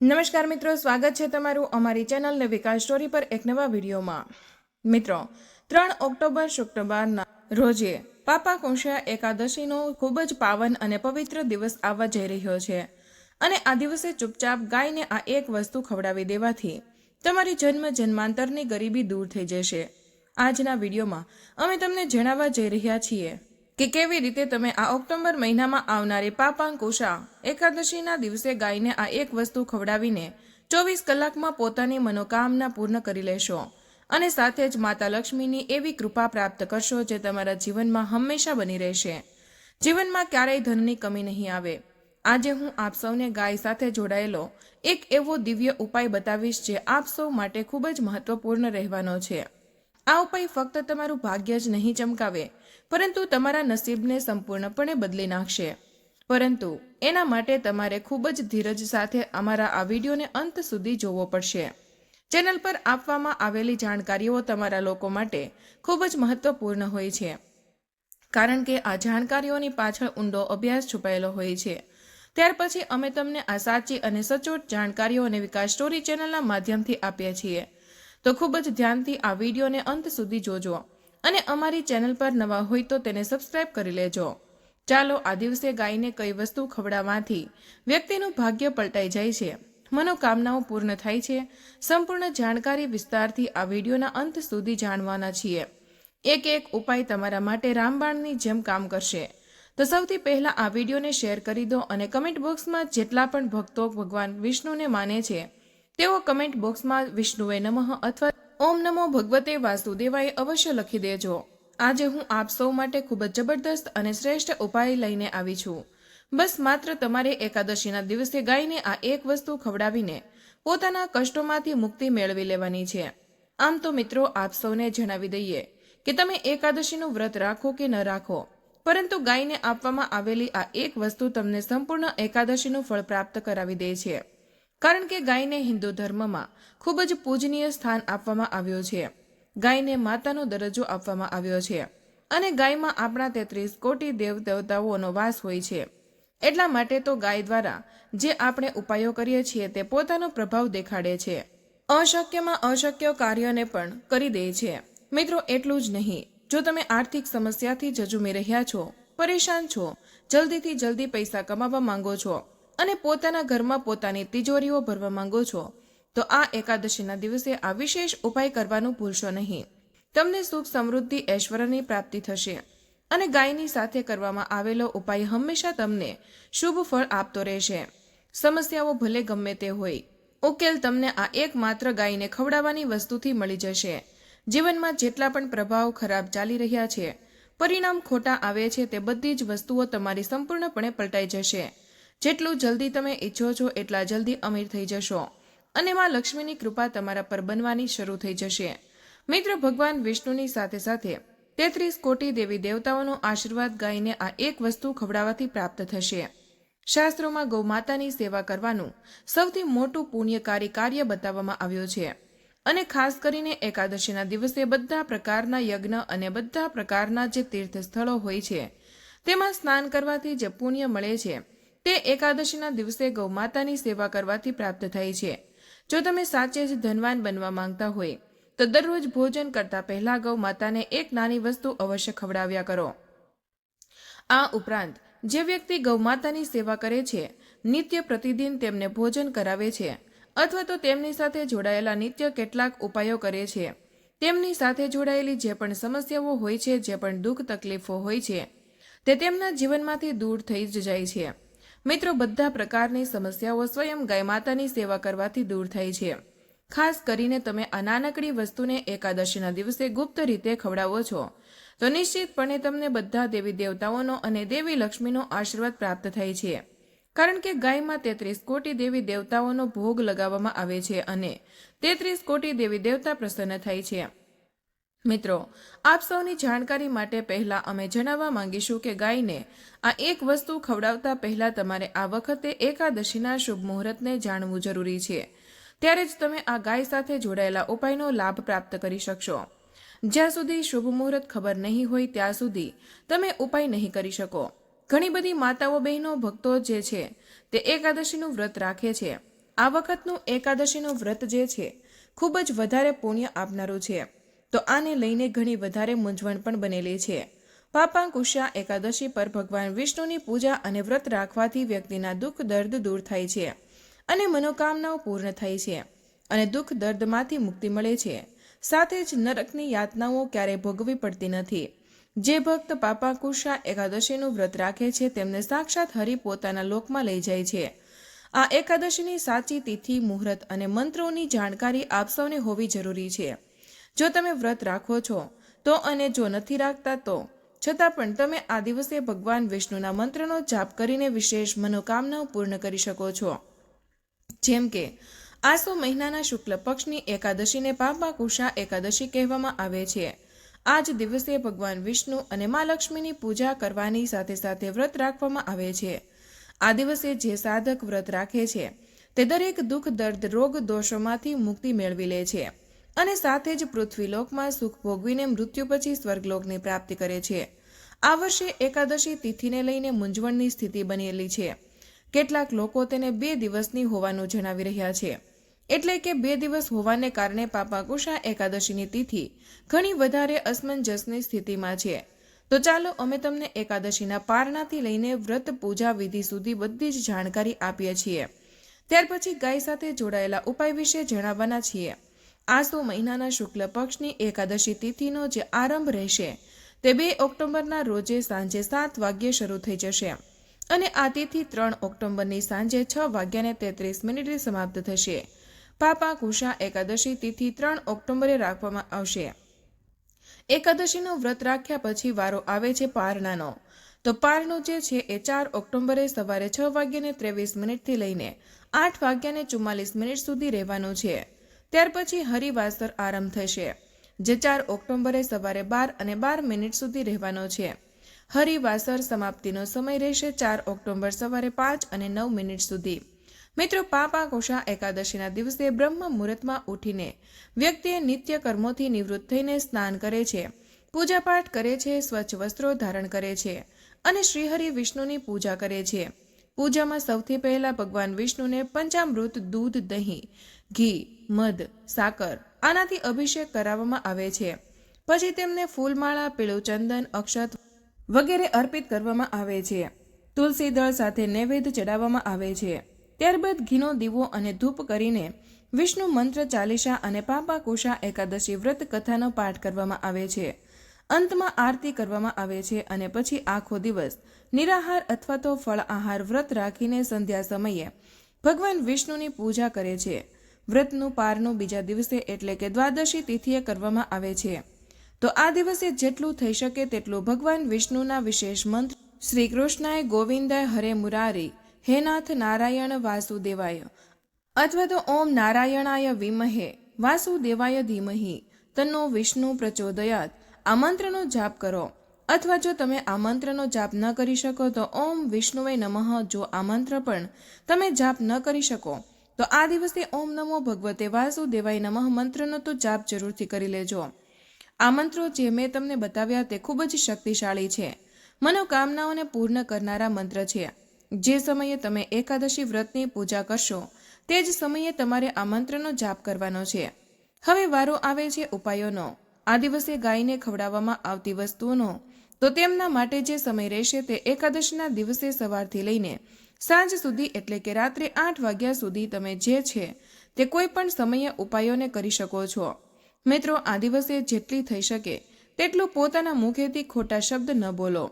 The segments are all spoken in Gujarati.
નમસ્કાર મિત્રો, સ્વાગત છે તમારું અમારી ચેનલ ને વિકાસ સ્ટોરી પર એક નવા વિડીયોમાં. મિત્રો, ત્રણ ઓક્ટોબર શુક્રવારના રોજે પાપા કુંશા એકાદશીનો ખૂબ જ પાવન અને પવિત્ર દિવસ આવવા જઈ રહ્યો છે અને આ દિવસે ચૂપચાપ ગાયને આ એક વસ્તુ ખવડાવી દેવાથી તમારી જન્મ જન્માંતરની ગરીબી દૂર થઈ જશે. આજના વિડીયોમાં અમે તમને જણાવવા જઈ રહ્યા છીએ કે કેવી રીતે તમે આ ઓક્ટોબર મહિનામાં આવનારી પાપાંકુશા એકાદશીના દિવસે ગાયને આ એક વસ્તુ ખવડાવીને ચોવીસ કલાકમાં પોતાની મનોકામના પૂર્ણ કરી લેશો. અને સાથે જ માતા લક્ષ્મીની એવી કૃપા પ્રાપ્ત કરશો જે તમારા જીવનમાં હંમેશા બની રહેશે. જીવનમાં ક્યારેય ધનની કમી નહીં આવે. આજે હું આપ સૌને ગાય સાથે જોડાયેલો એક એવો દિવ્ય ઉપાય બતાવીશ જે આપ સૌ માટે ખૂબ જ મહત્વપૂર્ણ રહેવાનો છે. આ ઉપાય ફક્ત તમારું ભાગ્ય જ નહીં ચમકાવે પરંતુ તમારા નસીબને સંપૂર્ણપણે બદલી નાખશે. પરંતુ એના માટે તમારે ખૂબ જ ધીરજ સાથે અમારા આ વિડીયોને અંત સુધી જોવો પડશે. ચેનલ પર આપવામાં આવેલી જાણકારીઓ તમારા લોકો માટે ખૂબ જ મહત્વપૂર્ણ હોય છે. કારણ કે આ જાણકારીઓની પાછળ ઊંડો અભ્યાસ છુપાયેલો હોય છે. ત્યાર પછી અમે તમને આ સાચી અને સચોટ જાણકારીઓ અને વિકાસ સ્ટોરી ચેનલના માધ્યમથી આપીએ છીએ. તો ખૂબ જ ધ્યાનથી આ વિડીયોને અંત સુધી જોજો. અને અમારી ચેનલ પર નવા હોય તો તેને સબસ્ક્રાઇબ કરી લેજો. ચાલો આ દિવસે ગાયને કઈ વસ્તુ ખવડાવવાથી વ્યક્તિનું ભાગ્ય પલટાઈ જાય છે. મનોકામનાઓ પૂર્ણ થાય છે. સંપૂર્ણ જાણકારી વિસ્તારથી આ વિડીયોના અંત સુધી જાણવાના છીએ. એક એક ઉપાય તમારા માટે રામબાણની જેમ કામ કરશે. તો સૌથી પહેલા આ વિડીયોને શેર કરી દો અને કમેન્ટ બોક્સમાં જેટલા પણ ભક્તો ભગવાન વિષ્ણુને માને છે, તેઓ કમેન્ટ બોક્સમાં વિષ્ણુએ નમઃ અથવા ઓમ નમો ભગવતે વાસુદેવાય અવશ્ય લખી દેજો. આજે હું આપ સૌ માટે ખૂબ જ જબરદસ્ત અને શ્રેષ્ઠ ઉપાય લઈને આવી છું. બસ માત્ર તમારે એકાદશીના દિવસે ગાયને આ એક વસ્તુ ખવડાવીને પોતાના કષ્ટોમાંથી મુક્તિ મેળવી લેવાની છે. આમ તો મિત્રો આપ સૌને જણાવી દઈએ કે તમે એકાદશીનું વ્રત રાખો કે ન રાખો, પરંતુ ગાયને આપવામાં આવેલી આ એક વસ્તુ તમને સંપૂર્ણ એકાદશીનું ફળ પ્રાપ્ત કરાવી દે છે. કારણ કે ગાયને હિન્દુ ધર્મમાં ખૂબ જ પૂજનીય સ્થાન આપવામાં આવ્યો છે. ગાયને માતાનો દરજ્જો આપવામાં આવ્યો છે અને ગાયમાં આપણા તેત્રીસ કોટી દેવ દેવતાઓનો વાસ હોય છે. એટલા માટે તો ગાય દ્વારા જે આપણે ઉપાયો કરીએ છીએ તે પોતાનો પ્રભાવ દેખાડે છે. અશક્યમાં અશક્ય કાર્યને પણ કરી દે છે. મિત્રો, એટલું જ નહીં. જો તમે આર્થિક સમસ્યાથી જજુમી રહ્યા છો, પરેશાન છો, જલ્દીથી જલ્દી પૈસા કમાવા માંગો છો અને પોતાના ઘરમાં પોતાની તિજોરીઓ ભરવા માંગો છો, તો આ એકાદશીના દિવસે આ વિશેષ ઉપાય કરવાનું ભૂલશો નહીં. તમને સુખ સમૃદ્ધિ ઐશ્વર્યની પ્રાપ્તિ થશે અને ગાયની સાથે કરવામાં આવેલો ઉપાય હંમેશા તમને શુભ ફળ આપતો રહેશે. સમસ્યાઓ ભલે ગમે તે હોય, ઉકેલ તમને આ એકમાત્ર ગાયને ખવડાવવાની વસ્તુથી મળી જશે. જીવનમાં જેટલા પણ પ્રભાવ ખરાબ ચાલી રહ્યા છે, પરિણામ ખોટા આવે છે તે બધી જ વસ્તુઓ તમારી સંપૂર્ણપણે પલટાઈ જશે. જેટલું જલ્દી તમે ઈચ્છો છો એટલા જલ્દી અમીર થઈ જશો. અને માં લક્ષ્મીની કૃપા તમારા પર બનવાની શરૂ થઈ જશે. મિત્ર ભગવાન વિષ્ણુની સાથે સાથે તેત્રીસ કોટી દેવી દેવતાઓનો આશીર્વાદ ગાયને આ એક વસ્તુ ખવડાવવાથી પ્રાપ્ત થશે. શાસ્ત્રોમાં ગૌમાતાની સેવા કરવાનું સૌથી મોટું પુણ્યકારી કાર્ય બતાવવામાં આવ્યું છે. અને ખાસ કરીને એકાદશીના દિવસે બધા પ્રકારના યજ્ઞ અને બધા પ્રકારના જે તીર્થ સ્થળો હોય છે, તેમાં સ્નાન કરવાથી જે પુણ્ય મળે છે તે એકાદશીના દિવસે ગૌમાતાની સેવા કરવાથી પ્રાપ્ત થાય છે. જો તમે સાચે જ ધનવાન બનવા માંગતા હોય, તો દરરોજ ભોજન કરતા પહેલા ગૌ માતાને એક નાની વસ્તુ અવશ્ય ખવડાવ્યા કરો. આ ઉપરાંત, જે વ્યક્તિ ગૌમાતાની સેવા કરે છે, નિત્ય પ્રતિદિન તેમને ભોજન કરાવે છે, અથવા તો તેમની સાથે જોડાયેલા નિત્ય કેટલાક ઉપાયો કરે છે. તેમની સાથે જોડાયેલી જે પણ સમસ્યાઓ હોય છે, જે પણ દુઃખ તકલીફો હોય છે, તે તેમના જીવનમાંથી દૂર થઈ જ જાય છે. મિત્રો, બધા પ્રકારની સમસ્યાઓ સ્વયં ગાય માતાની સેવા કરવાથી દૂર થાય છે. ખાસ કરીને તમે આ નાનકડી વસ્તુને એકાદશીના દિવસે ગુપ્ત રીતે ખવડાવો છો, તો નિશ્ચિતપણે તમને બધા દેવી દેવતાઓનો અને દેવી લક્ષ્મીનો આશીર્વાદ પ્રાપ્ત થાય છે. કારણ કે ગાયમાં તેત્રીસ કોટી દેવી દેવતાઓનો ભોગ લગાવવામાં આવે છે અને તેત્રીસ કોટી દેવી દેવતા પ્રસન્ન થાય છે. મિત્રો, આપ સૌની જાણકારી માટે પહેલા અમે જણાવવા માંગીશું કે ગાયને આ એક વસ્તુ ખવડાવતા પહેલા તમારે આ વખતે એકાદશીના શુભ મુહૂર્તને જાણવું જરૂરી છે. ત્યારે જ તમે આ ગાય સાથે જોડાયેલા ઉપાયનો લાભ પ્રાપ્ત કરી શકશો. જ્યાં સુધી શુભ મુહૂર્ત ખબર નહીં હોય ત્યાં સુધી તમે ઉપાય નહીં કરી શકો. ઘણી બધી માતાઓ બહેનો ભક્તો જે છે, તે એકાદશીનું વ્રત રાખે છે. આ વખતનું એકાદશીનું વ્રત જે છે, ખૂબ જ વધારે પુણ્ય આપનારું છે. તો આને લઈને ઘણી વધારે મૂંઝવણ પણ બનેલી છે. પાપાંકુશા એકાદશી પર ભગવાન વિષ્ણુની પૂજા અને વ્રત રાખવાથી વ્યક્તિના દુઃખ, દર્દ દૂર થાય છે અને મનોકામનાઓ પૂર્ણ થાય છે અને દુઃખ, દર્દમાંથી મુક્તિ મળે છે. સાથે જ નરકની યાતનાઓ ક્યારેય ભોગવવી પડતી નથી. જે ભક્ત પાપાકુશા એકાદશીનું વ્રત રાખે છે, તેમને સાક્ષાત હરિ પોતાના લોકમાં લઈ જાય છે. આ એકાદશીની સાચી તિથિ, મુહૂર્ત અને મંત્રોની જાણકારી આપ સૌને હોવી જરૂરી છે. જો તમે વ્રત રાખો છો, તો અને જો નથી રાખતા, તો. છતાં પણ તમે આ દિવસે ભગવાન વિષ્ણુના મંત્રનો જાપ કરીને વિશેષ મનોકામનાઓ પૂર્ણ કરી શકો છો. જેમ કે, આસો મહિનાના શુક્લ પક્ષની એકાદશીને પાપા કુશા એકાદશી કહેવામાં આવે છે. આ જ દિવસે ભગવાન વિષ્ણુ અને મા લક્ષ્મીની પૂજા કરવાની સાથે સાથે વ્રત રાખવામાં આવે છે. આ દિવસે જે સાધક વ્રત રાખે છે, તે દરેક દુઃખ, દર્દ, રોગ, દોષોમાંથી મુક્તિ મેળવી લે છે. અને સાથે જ પૃથ્વીલોકમાં સુખ ભોગવીને મૃત્યુ પછી સ્વર્ગલોકની પ્રાપ્તિ કરે છે. આ વર્ષે એકાદશી તિથિને લઈને મૂંઝવણની સ્થિતિ બનેલી છે. કેટલાક લોકો તેને બે દિવસની હોવાનું જણાવી રહ્યા છે. એટલે કે બે દિવસ હોવાને કારણે પાપાકુશા એકાદશીની તિથિ ઘણી વધારે અસમંજસની સ્થિતિમાં છે. તો ચાલો અમે તમને એકાદશીના પારણાથી લઈને વ્રત પૂજા વિધિ સુધી બધી જ જાણકારી આપીએ છીએ. ત્યાર પછી ગાય સાથે જોડાયેલા ઉપાય વિશે જણાવવાના છીએ. આસો મહિનાના શુક્લ પક્ષની એકાદશી તિથિનો જે આરંભ રહેશે, તે બે ઓક્ટોબરના રોજે સાંજે સાત વાગ્યે શરૂ થઈ જશે. અને આ તિથિ ત્રણ ઓક્ટોબરની સાંજે છ વાગ્યાને તેત્રીસ મિનિટે સમાપ્ત થશે. પાપા કુશા એકાદશી તિથિ ત્રણ ઓક્ટોબરે રાખવામાં આવશે. એકાદશીનું વ્રત રાખ્યા પછી વારો આવે છે પારણાનો. તો પારણું જે છે એ ચાર ઓક્ટોબરે સવારે છ વાગ્યાને ત્રેવીસ મિનિટથી લઈને આઠ વાગ્યાને ચુમ્માલીસ મિનિટ સુધી રહેવાનું છે. ત્યાર પછી હરિવાસર આરંભ થશે, જે ચાર ઓક્ટોબરે સવારે બાર અને બાર મિનિટ સુધી રહેવાનો છે. હરિવાસર સમાપ્તિનો સમય રહેશે ચાર ઓક્ટોબર સવારે પાંચ અને નવ મિનિટ સુધી. મિત્રો, પાપા કોષા એકાદશીના દિવસે બ્રહ્મ મુહૂર્તમાં ઉઠીને વ્યક્તિએ નિત્ય કર્મોથી નિવૃત્ત થઈને સ્નાન કરે છે, પૂજાપાઠ કરે છે, સ્વચ્છ વસ્ત્રો ધારણ કરે છે અને શ્રીહરિ વિષ્ણુની પૂજા કરે છે. પૂજામાં સૌથી પહેલા ભગવાન વિષ્ણુને પંચામૃત, દૂધ, દહીં ઘી, મધ, સાકર આનાથી અભિષેક કરાવવામાં આવે છે. પછી તેમને ફૂલમાળા, પીળું ચંદન, અક્ષત વગેરે અર્પિત કરવામાં આવે છે. તુલસી દળ સાથે નૈવેદ્ય ચડાવવામાં આવે છે. ત્યારબાદ ઘીનો દીવો અને ધૂપ કરીને વિષ્ણુ મંત્ર ચાલીસા અને પાપા કુશા એકાદશી વ્રત કથાનો પાઠ કરવામાં આવે છે. અંતમાં આરતી કરવામાં આવે છે અને પછી આખો દિવસ નિરાહાર અથવા તો ફળ આહાર વ્રત રાખીને સંધ્યા સમયે ભગવાન વિષ્ણુની પૂજા કરે છે. વ્રતનું પારનું બીજા દિવસે એટલે કે દ્વાદશી તિથિએ કરવામાં આવે છે. તો આ દિવસે જેટલું થઈ શકે તેટલું ભગવાન વિષ્ણુના વિશેષ મંત્ર શ્રી કૃષ્ણાય ગોવિંદાય હરે મુરારી, હે નાથ નારાયણ વાસુદેવાય, અથવા તો ઓમ નારાયણાય વિમહે, વાસુદેવાય ધીમહી, તન્નો વિષ્ણુ પ્રચોદયાત, આ મંત્રનો જાપ કરો. અથવા જો તમે આ મંત્રનો જાપ ન કરી શકો તો ઓમ વિષ્ણુવે નમઃ જો આ મંત્ર પણ તમે જાપ ન કરી શકો. તો આ દિવસે ઓમ નમો ભગવતે વાસુદેવાય નમઃ મંત્રનો તો જાપ જરૂરથી કરી લેજો. આ મંત્રો જે મેં તમને બતાવ્યા તે ખૂબ જ શક્તિશાળી છે. મનોકામનાઓને પૂર્ણ કરનારા મંત્ર છે. જે સમયે તમે એકાદશી વ્રતની પૂજા કરશો, તે જ સમયે તમારે આ મંત્રનો જાપ કરવાનો છે. હવે વારો આવે છે ઉપાયોનો. આ દિવસે ગાયને ખવડાવવામાં આવતી વસ્તુઓનો. તો તેમના માટે જે સમય રહેશે તે એકાદશીના દિવસે સવારથી લઈને સાંજ સુધી એટલે કે રાત્રે આઠ વાગ્યા સુધી તમે જે છે તે કોઈ પણ સમયે ઉપાયોને કરી શકો છો. મિત્રો, આ દિવસે જેટલી થઈ શકે તેટલું પોતાના મુખેથી ખોટા શબ્દ ન બોલો.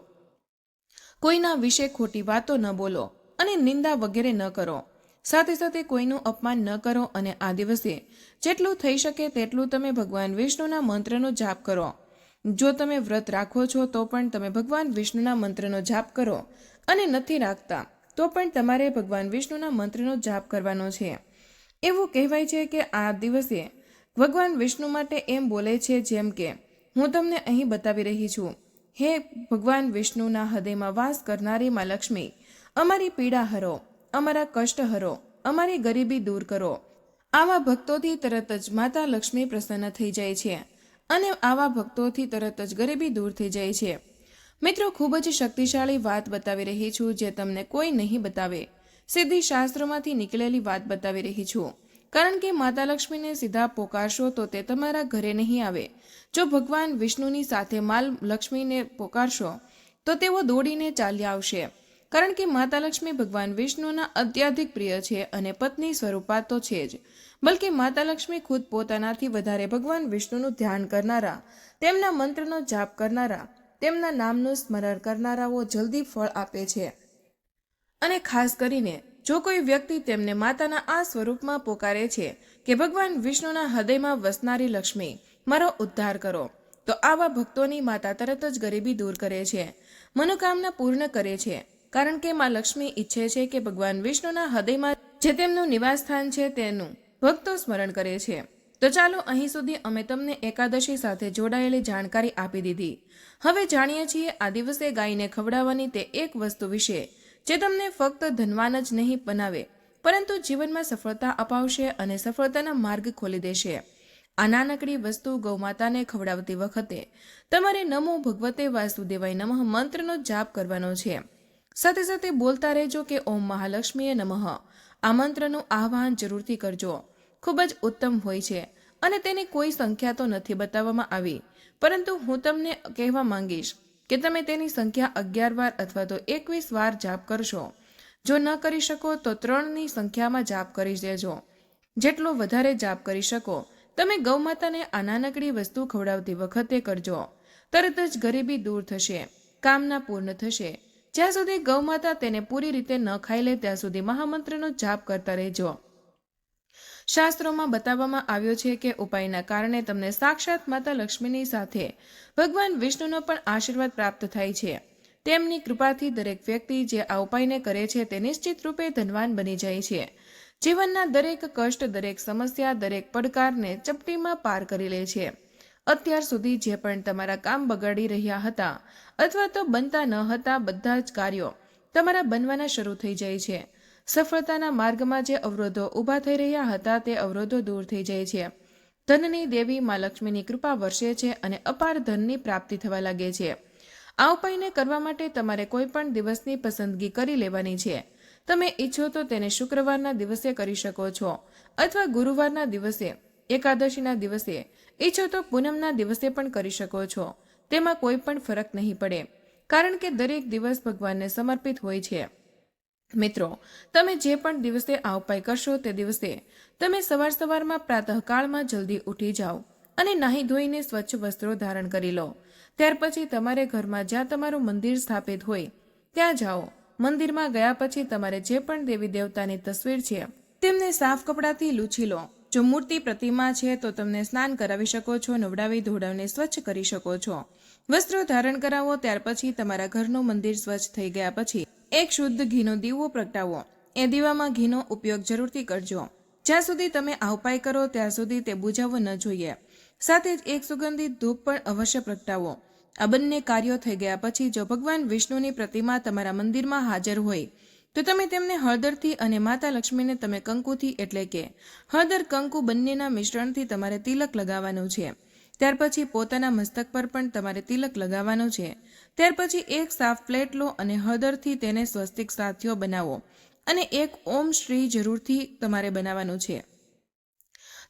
કોઈના વિશે ખોટી વાતો ન બોલો અને નિંદા વગેરે ન કરો. સાથે સાથે કોઈનું અપમાન ન કરો અને આ દિવસે જેટલું થઈ શકે તેટલું તમે ભગવાન વિષ્ણુના મંત્રનો જાપ કરો. જો તમે વ્રત રાખો છો તો પણ તમે ભગવાન વિષ્ણુના મંત્રનો જાપ કરો અને નથી રાખતા. તો પણ તમારે ભગવાન વિષ્ણુના મંત્રનો જાપ કરવાનો છે. એવું કહેવાય છે કે આ દિવસે ભગવાન વિષ્ણુ માટે એમ બોલે છે જેમ કે, હું તમને અહીં બતાવી રહી છું. હે ભગવાન વિષ્ણુના હૃદયમાં વાસ કરનારી માં લક્ષ્મી, અમારી પીડા હરો, અમારા કષ્ટ હરો, અમારી ગરીબી દૂર કરો. આવા ભક્તોથી તરત જ માતા લક્ષ્મી પ્રસન્ન થઈ જાય છે અને આવા ભક્તોથી તરત જ ગરીબી દૂર થઈ જાય છે. મિત્રો, ખૂબ જ શક્તિશાળી વાત બતાવી રહી છું જે તમને કોઈ નહીં બતાવે. સીધી શાસ્ત્રોમાંથી નીકળેલી વાત બતાવી રહી છું. કારણ કે માતા લક્ષ્મીને સીધા પોકારશો તો તે તમારા ઘરે નહીં આવે. જો ભગવાન વિષ્ણુની સાથે માલ લક્ષ્મીને પોકારશો, તો તેઓ દોડીને ચાલ્યા આવશે. કારણ કે માતા લક્ષ્મી ભગવાન વિષ્ણુના અત્યાધિક પ્રિય છે અને પત્ની સ્વરૂપા તો છે જ. બલકે માતા લક્ષ્મી ખુદ પોતાનાથી વધારે ભગવાન વિષ્ણુનું ધ્યાન કરનારા, તેમના મંત્રનો જાપ કરનારા તેમના નામનું સ્મરણ કરનારાઓ જલ્દી ફળ આપે છે. અને ખાસ કરીને, જો કોઈ વ્યક્તિ તેમને માતાના આ સ્વરૂપમાં પોકારે છે કે ભગવાન વિષ્ણુના હૃદયમાં વસનારી લક્ષ્મી, મારો ઉદ્ધાર કરો, તો આવા ભક્તોની માતા તરત જ ગરીબી દૂર કરે છે, મનોકામના પૂર્ણ કરે છે, કારણ કે માં લક્ષ્મી ઈચ્છે છે કે ભગવાન વિષ્ણુના હૃદયમાં જે તેમનું નિવાસ સ્થાન છે તેનું ભક્તો સ્મરણ કરે છે. તો ચાલો અહીં સુધી અમે તમને એકાદશી સાથે જોડાયેલી જાણકારી આપી દીધી. હવે જાણીએ છીએ આ દિવસે ગાયને ખવડાવવાની તે એક વસ્તુ વિશે, જે તમને ફક્ત ધનવાન જ નહીં બનાવે, પરંતુ જીવનમાં સફળતા અપાવશે અને સફળતાના માર્ગ ખોલી દેશે. આ નાનકડી વસ્તુ ગૌમાતાને ખવડાવતી વખતે, તમારે નમો ભગવતે વાસુદેવાય નમઃ મંત્રનો જાપ કરવાનો છે. સાથે સાથે બોલતા રહેજો કે ઓમ મહાલક્ષ્મીએ નમઃ. આ મંત્રનું આહ્વાન જરૂરથી કરજો. ખૂબ જ ઉત્તમ હોય છે અને તેની કોઈ સંખ્યા તો નથી બતાવવામાં આવી. પરંતુ હું તમને કહેવા માંગીશ કે તમે તેની સંખ્યા અગિયાર વાર અથવા તો એકવીસ વાર જાપ કરશો. જો ન કરી શકો તો ત્રણની સંખ્યામાં જાપ કરી દેજો. જેટલો વધારે જાપ કરી શકો, તમે ગૌમાતાને આ નાનકડી વસ્તુ ખવડાવતી વખતે કરજો. તરત જ ગરીબી દૂર થશે, કામના પૂર્ણ થશે. જ્યાં સુધી ગૌમાતા તેને પૂરી રીતે ન ખાઈ લે, ત્યાં સુધી મહામંત્રનો જાપ કરતા રહેજો. શાસ્ત્રોમાં બતાવવામાં આવ્યો છે કે ઉપાયના કારણે તમને સાક્ષાત માતા લક્ષ્મીની સાથે ભગવાન વિષ્ણુનો પણ આશીર્વાદ પ્રાપ્ત થાય છે. તેમની કૃપાથી દરેક વ્યક્તિ જે આ ઉપાયને કરે છે તે નિશ્ચિત રૂપે ધનવાન બની જાય છે. જીવનના દરેક કષ્ટ, દરેક સમસ્યા, દરેક પડકારને ચપટીમાં પાર કરી લે છે. અત્યાર સુધી જે પણ તમારા કામ બગાડી રહ્યા હતા અથવા તો બનતા ન હતા બધા જ કાર્યો તમારા બનવાના શરૂ થઈ જાય છે. સફળતાના માર્ગમાં જે અવરોધો ઊભા થઈ રહ્યા હતા તે અવરોધો દૂર થઈ જાય છે. ધનની દેવી મા લક્ષ્મીની કૃપા વર્ષે છે અને અપાર ધનની પ્રાપ્તિ થવા લાગે છે. આ ઉપાયને કરવા માટે તમારે કોઈ પણ દિવસની પસંદગી કરી લેવાની છે. તમે ઈચ્છો તો તેને શુક્રવારના દિવસે કરી શકો છો અથવા ગુરુવારના દિવસે, એકાદશીના દિવસે, ઈચ્છો તો પૂનમના દિવસે પણ કરી શકો છો. તેમાં કોઈ પણ ફરક નહીં પડે, કારણ કે દરેક દિવસ ભગવાનને સમર્પિત હોય છે. મિત્રો, તમે જે પણ દિવસે આ ઉપાય કરશો તે દિવસે તમે સવાર સવારમાં પ્રાતઃકાળમાં જલ્દી ઉઠી જાઓ અને નાહી ધોઈને સ્વચ્છ વસ્ત્રો ધારણ કરી લો. ત્યાર પછી તમારે ઘરમાં જ્યાં તમારું મંદિર સ્થાપિત હોય, ત્યાં જાઓ. મંદિરમાં ગયા પછી તમારે જે પણ દેવી દેવતાની તસવીર છે, તેમને સાફ કપડાથી લૂછી લો. જો મૂર્તિ પ્રતિમા છે તો તમને સ્નાન કરાવી શકો છો, નવડાવી ધોડાવીને સ્વચ્છ કરી શકો છો. વસ્ત્રો ધારણ કરાવો, ત્યાર પછી તમારા ઘરનું મંદિર સ્વચ્છ થઈ ગયા પછી એક શુદ્ધ ઘીનો દીવો પ્રગટાવો. એ દીવામાં ઘીનો ઉપયોગ જરૂરથી કરજો. જ્યાં સુધી તમે આ કરો, ત્યાં સુધી તે બુજાવવો ન જોઈએ. સાથે જ એક સુગંધિત ધૂપ પણ અવશ્ય પ્રગટાવો. આ બંને કાર્યો થઈ ગયા પછી જો ભગવાન વિષ્ણુની પ્રતિમા તમારા મંદિરમાં હાજર હોય, તો તમે તેમને હળદરથી અને માતા લક્ષ્મીને તમે કંકુથી એટલે કે હળદર કંકુ બંનેના મિશ્રણથી તમારે તિલક લગાવવાનું છે. ત્યાર પછી પોતાના મસ્તક પર પણ તમારે તિલક લગાવવાનું છે. ત્યાર પછી એક સાફ પ્લેટ લો અને હળદરથી તેને સ્વસ્તિક સાથીઓ બનાવો અને એક ઓમ શ્રી જરૂરથી તમારે બનાવવાનું છે.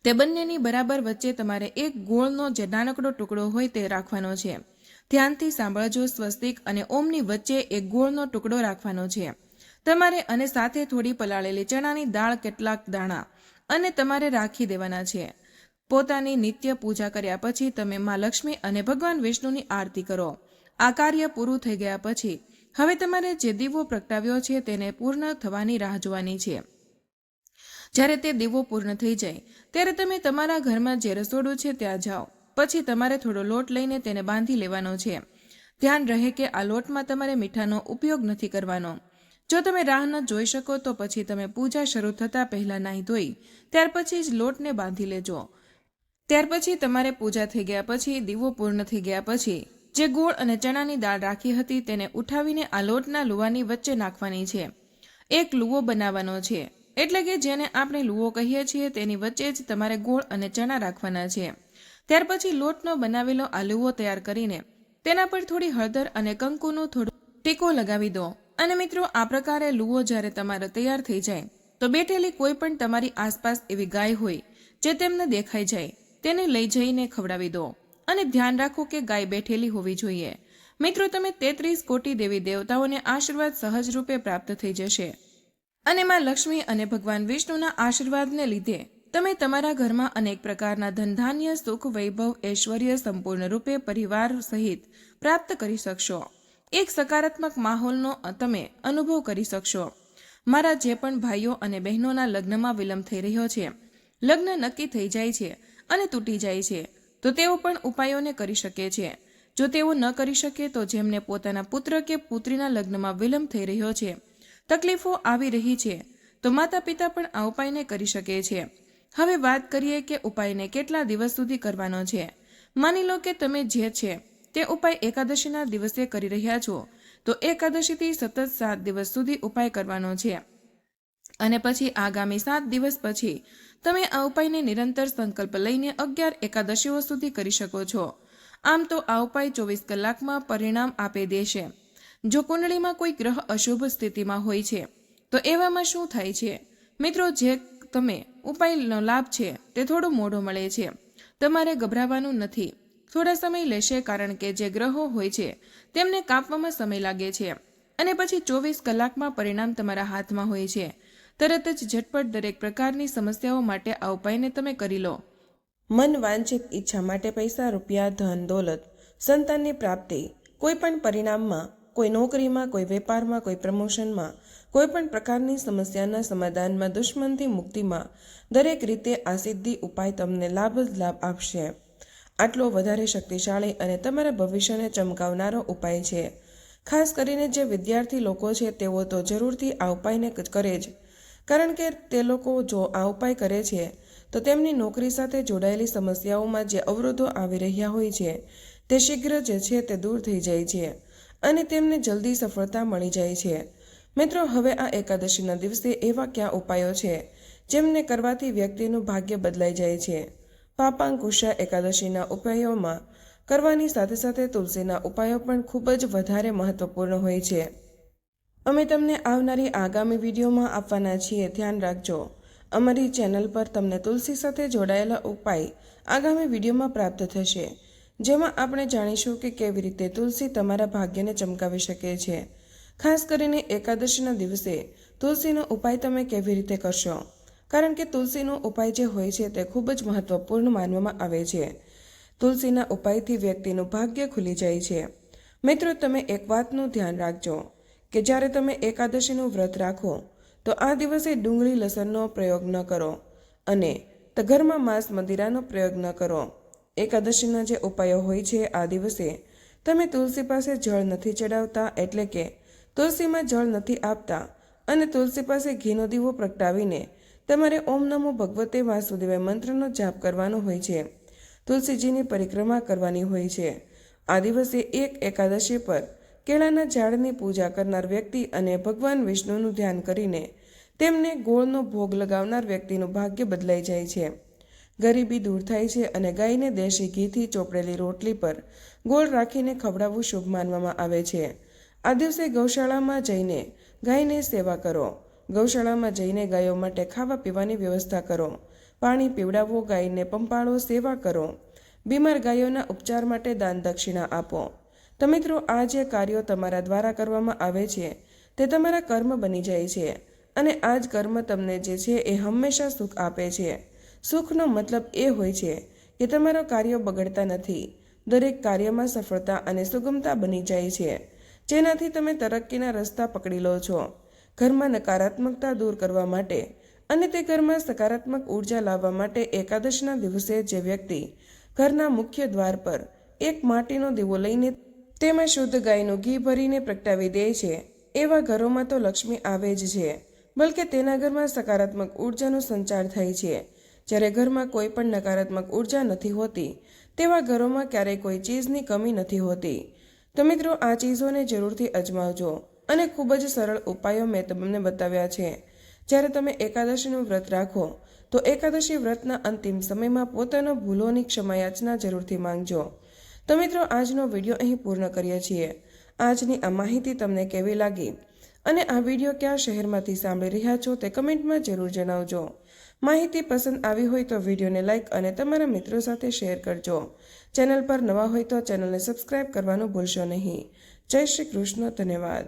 તે બંનેની બરાબર વચ્ચે તમારે એક ગોળનો જે નાનકડો ટુકડો હોય તે રાખવાનો છે. ધ્યાનથી સાંભળજો સ્વસ્તિક અને ઓમની વચ્ચે એક ગોળનો ટુકડો રાખવાનો છે. તમારે અને સાથે થોડી પલાળેલી ચણાની દાળ કેટલાક દાણા અને તમારે રાખી દેવાના છે. પોતાની નિત્ય પૂજા કર્યા પછી તમે મા લક્ષ્મી અને ભગવાન વિષ્ણુની આરતી કરો. આ કાર્ય પૂરું થઈ ગયા પછી, હવે તમારે જે દીવો પ્રગટાવ્યો છે તેને પૂર્ણ થવાની રાહ જોવાની છે. જ્યારે તે દીવો પૂર્ણ થઈ જાય, ત્યારે તમે તમારા ઘરમાં જે રસોડું છે ત્યાં જાઓ. પછી તમારે થોડો લોટ લઈને તેને બાંધી લેવાનો છે. ધ્યાન રહે કે આ લોટમાં તમારે મીઠાનો ઉપયોગ નથી કરવાનો. જો તમે રાહ ન જોઈ શકો તો પછી તમે પૂજા શરૂ થતાં પહેલાં નાહી ધોઈ, ત્યાર પછી જ લોટને બાંધી લેજો. ત્યાર પછી તમારે પૂજા થઈ ગયા પછી, દીવો પૂર્ણ થઈ ગયા પછી જે ગોળ અને ચણાની દાળ રાખી હતી તેને ઉઠાવીને આ લોટના લુવાની વચ્ચે નાખવાની છે. એક લુવો બનાવવાનો છે. એટલે કે જેને આપણે લુવો કહીએ છીએ તેની વચ્ચે જ તમારે ગોળ અને ચણા રાખવાના છે. ત્યાર પછી લોટનો બનાવેલો આ લુવો તૈયાર કરીને તેના પર થોડી હળદર અને કંકુનું થોડું ટીકો લગાવી દો. અને મિત્રો, આ પ્રકારે લુવો જ્યારે તમારો તૈયાર થઈ જાય, તો બેઠેલી કોઈ પણ તમારી આસપાસ એવી ગાય હોય જે તેમને દેખાઈ જાય, તેને લઈ જઈને ખવડાવી દો. અને ધ્યાન રાખો કે ગાય બેઠેલી હોવી જોઈએ. મિત્રો, તમે તેત્રીસ કોટી દેવી દેવતાઓને આશીર્વાદ સહજ રૂપે પ્રાપ્ત થઈ જશે. અને માં લક્ષ્મી અને ભગવાન વિષ્ણુના આશીર્વાદને લીધે તમે તમારા ઘરમાં અનેક પ્રકારના ધનધાન્ય, સુખ, વૈભવ, ઐશ્વર્ય સંપૂર્ણ રૂપે પરિવાર સહિત પ્રાપ્ત કરી શકશો. એક સકારાત્મક માહોલનો તમે અનુભવ કરી શકશો. મારા જે પણ ભાઈઓ અને બહેનોના લગ્નમાં વિલંબ થઈ રહ્યો છે, લગ્ન નક્કી થઈ જાય છે અને તૂટી જાય છે. તો તેઓ પણ ઉપાયોને કરી શકે છે. જો તેઓ ન કરી શકે તો જેમને પોતાના પુત્ર કે પુત્રીના લગ્નમાં વિલંબ થઈ રહ્યો છે, તકલીફો આવી રહી છે, તો માતા પિતા પણ આ ઉપાયને કરી શકે છે. હવે વાત કરીએ કે ઉપાયને કેટલા દિવસ સુધી કરવાનો છે. માની લો કે તમે જે છે, તે ઉપાય એકાદશીના દિવસે કરી રહ્યા છો, તો એકાદશીથી સતત સાત દિવસ સુધી ઉપાય કરવાનો છે. અને પછી આગામી સાત દિવસ પછી તમે આ ઉપાયને નિરંતર સંકલ્પ લઈને અગિયાર એકાદશીઓ સુધી કરી શકો છો. આમ તો આ ઉપાય ચોવીસ કલાકમાં પરિણામ આપે દેશે. જો કુંડળીમાં કોઈ ગ્રહ અશુભ સ્થિતિમાં હોય છે, તો એવામાં શું થાય છે? મિત્રો, જે તમે ઉપાયનો લાભ છે, તે થોડો મોડો મળે છે. તમારે ગભરાવાનું નથી. થોડા સમય લેશે કારણ કે જે ગ્રહો હોય છે, તેમને કાપવામાં સમય લાગે છે. અને પછી ચોવીસ કલાકમાં પરિણામ તમારા હાથમાં હોય છે. તરત જ ઝટપટ દરેક પ્રકારની સમસ્યાઓ માટે આ ઉપાયને તમે કરી લો. મન વાંછિત ઈચ્છા માટે પૈસા, રૂપિયા, ધન, દોલત, સંતાનની પ્રાપ્તિ, કોઈ પણ પરિણામમાં, કોઈ નોકરીમાં, કોઈ વેપારમાં, કોઈ પ્રમોશનમાં, કોઈ પણ પ્રકારની સમસ્યાના સમાધાનમાં, દુશ્મનથી મુક્તિમાં, દરેક રીતે આ સિદ્ધિ ઉપાય તમને લાભ જ લાભ આપશે. આટલો વધારે શક્તિશાળી અને તમારા ભવિષ્યને ચમકાવનારો ઉપાય છે. ખાસ કરીને જે વિદ્યાર્થી લોકો છે, તેઓ તો જરૂરથી આ ઉપાયને કરે જ. કારણ કે તે લોકો જો આ ઉપાય કરે છે, તો તેમની નોકરી સાથે જોડાયેલી સમસ્યાઓમાં જે અવરોધો આવી રહ્યા હોય છે, તે શીઘ્ર જે છે તે દૂર થઈ જાય છે અને તેમને જલ્દી સફળતા મળી જાય છે. મિત્રો, હવે આ એકાદશીના દિવસે એવા કયા ઉપાયો છે જેમને કરવાથી વ્યક્તિનું ભાગ્ય બદલાઈ જાય છે? પાપાંકુશા એકાદશીના ઉપાયોમાં કરવાની સાથે સાથે તુલસીના ઉપાયો પણ ખૂબ જ વધારે મહત્વપૂર્ણ હોય છે. અમે તમને આવનારી આગામી વિડીયોમાં આપવાના છીએ. ધ્યાન રાખજો. અમારી ચેનલ પર તમને તુલસી સાથે જોડાયેલા ઉપાય આગામી વિડીયોમાં પ્રાપ્ત થશે. જેમાં આપણે જાણીશું કે કેવી રીતે તુલસી તમારા ભાગ્યને ચમકાવી શકે છે. ખાસ કરીને એકાદશીના દિવસે તુલસીનો ઉપાય તમે કેવી રીતે કરશો? કારણ કે તુલસીનો ઉપાય જે હોય છે તે ખૂબ જ મહત્વપૂર્ણ માનવામાં આવે છે. તુલસીના ઉપાયથી વ્યક્તિનું ભાગ્ય ખુલી જાય છે. મિત્રો, તમે એક વાતનું ધ્યાન રાખજો. કે જ્યારે તમે એકાદશીનું વ્રત રાખો, તો આ દિવસે ડુંગળી લસણનો પ્રયોગ ન કરો અને તઘરમાં ઘરમાં માંસ મદિરાનો પ્રયોગ ન કરો. એકાદશીના જે ઉપાયો હોય છે આ દિવસે, તમે તુલસી પાસે જળ નથી ચડાવતા એટલે કે તુલસીમાં જળ નથી આપતા અને તુલસી પાસે ઘીનો દીવો પ્રગટાવીને તમારે ઓમ નમો ભગવતે વાસુદેવાય મંત્રનો જાપ કરવાનો હોય છે. તુલસીજીની પરિક્રમા કરવાની હોય છે. આ દિવસે એક એકાદશી પર કેળાના ઝાડની પૂજા કરનાર વ્યક્તિ અને ભગવાન વિષ્ણુનું ધ્યાન કરીને તેમને ગોળનો ભોગ લગાવનાર વ્યક્તિનું ભાગ્ય બદલાઈ જાય છે. ગરીબી દૂર થાય છે અને ગાયને દેશી ઘીથી ચોપડેલી રોટલી પર ગોળ રાખીને ખવડાવવું શુભ માનવામાં આવે છે. આ દિવસે ગૌશાળામાં જઈને ગાયને સેવા કરો. ગૌશાળામાં જઈને ગાયો માટે ખાવા પીવાની વ્યવસ્થા કરો. પાણી પીવડાવો, ગાયને પંપાળો, સેવા કરો. બીમાર ગાયોના ઉપચાર માટે દાન દક્ષિણા આપો. તો મિત્રો, આ જે કાર્યો તમારા દ્વારા કરવામાં આવે છે, તે તમારા કર્મ બની જાય છે. અને આ જ કર્મ તમને જે છે, એ હંમેશા સુખ આપે છે. સુખનો મતલબ એ હોય છે કે તમારો કાર્યો બગડતા નથી. દરેક કાર્યમાં સફળતા અને સુગમતા બની જાય છે. જેનાથી તમે તરક્કીના રસ્તા પકડી લો છો. ઘરમાં નકારાત્મકતા દૂર કરવા માટે અને તે ઘરમાં સકારાત્મક ઊર્જા લાવવા માટે એકાદશના દિવસે જે વ્યક્તિ ઘરના મુખ્ય દ્વાર પર એક માટીનો દીવો લઈને તેમાં શુદ્ધ ગાયનું ઘી ભરીને પ્રગટાવી દે છે. એવા ઘરોમાં તો લક્ષ્મી આવે જ છે, બલકે તેના ઘરમાં સકારાત્મક ઉર્જાનો સંચાર થાય છે. જ્યારે ઘરમાં કોઈ પણ નકારાત્મક ઊર્જા નથી હોતી, તેવા ઘરોમાં ક્યારેય કોઈ ચીજની કમી નથી હોતી. તો મિત્રો, આ ચીજોને જરૂરથી અજમાવજો અને ખૂબ જ સરળ ઉપાયો મેં તમને બતાવ્યા છે. જ્યારે તમે એકાદશીનું વ્રત રાખો, તો એકાદશી વ્રતના અંતિમ સમયમાં પોતાનો ભૂલોની ક્ષમાયાચના જરૂરથી માંગજો. તો મિત્રો, આજનો વીડિયો અહીં પૂર્ણ કરીએ છીએ. આજની આ માહિતી તમને કેવી લાગી અને આ વીડિયો કયા શહેરમાંથી સાંભળી રહ્યા છો તે કમેન્ટમાં જરૂર જણાવજો. માહિતી પસંદ આવી હોય તો વિડીયોને લાઇક અને તમારા મિત્રો સાથે શેર કરજો. ચેનલ પર નવા હોય તો ચેનલને સબસ્ક્રાઇબ કરવાનું ભૂલશો નહીં. જય શ્રી કૃષ્ણ, ધન્યવાદ.